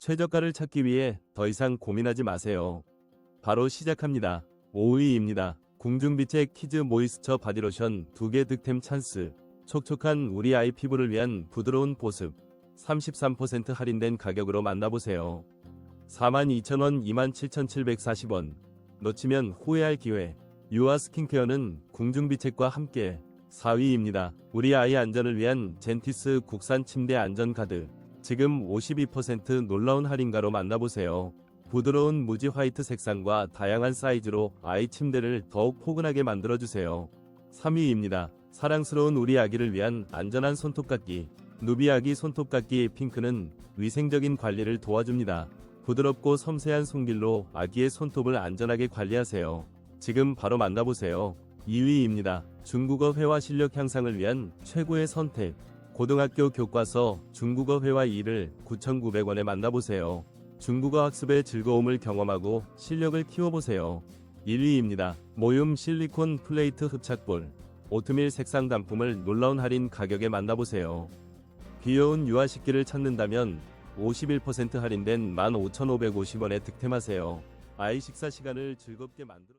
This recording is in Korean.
최저가를 찾기 위해 더 이상 고민하지 마세요. 바로 시작합니다. 5위입니다. 궁중빛의 키즈 모이스처 바디로션 2개 득템 찬스. 촉촉한 우리 아이 피부를 위한 부드러운 보습. 33% 할인된 가격으로 만나보세요. 42,000원 27,740원. 놓치면 후회할 기회. 유아 스킨케어는 궁중비책과 함께 4위입니다. 우리 아이 안전을 위한 젠티스 국산 침대 안전 가드. 지금 52% 놀라운 할인가로 만나보세요. 부드러운 무지 화이트 색상과 다양한 사이즈로 아이 침대를 더욱 포근하게 만들어주세요. 3위입니다. 사랑스러운 우리 아기를 위한 안전한 손톱깎이. 누비 아기 손톱깎이 핑크는 위생적인 관리를 도와줍니다. 부드럽고 섬세한 손길로 아기의 손톱을 안전하게 관리하세요. 지금 바로 만나보세요. 2위입니다. 중국어 회화 실력 향상을 위한 최고의 선택. 고등학교 교과서 중국어 회화 2를 9,900원에 만나보세요. 중국어 학습의 즐거움을 경험하고 실력을 키워보세요. 1위입니다. 모윰 실리콘 플레이트 흡착볼. 오트밀 색상 단품을 놀라운 할인 가격에 만나보세요. 귀여운 유아식기를 찾는다면 51% 할인된 15,550원에 득템하세요. 아이 식사 시간을 즐겁게 만들어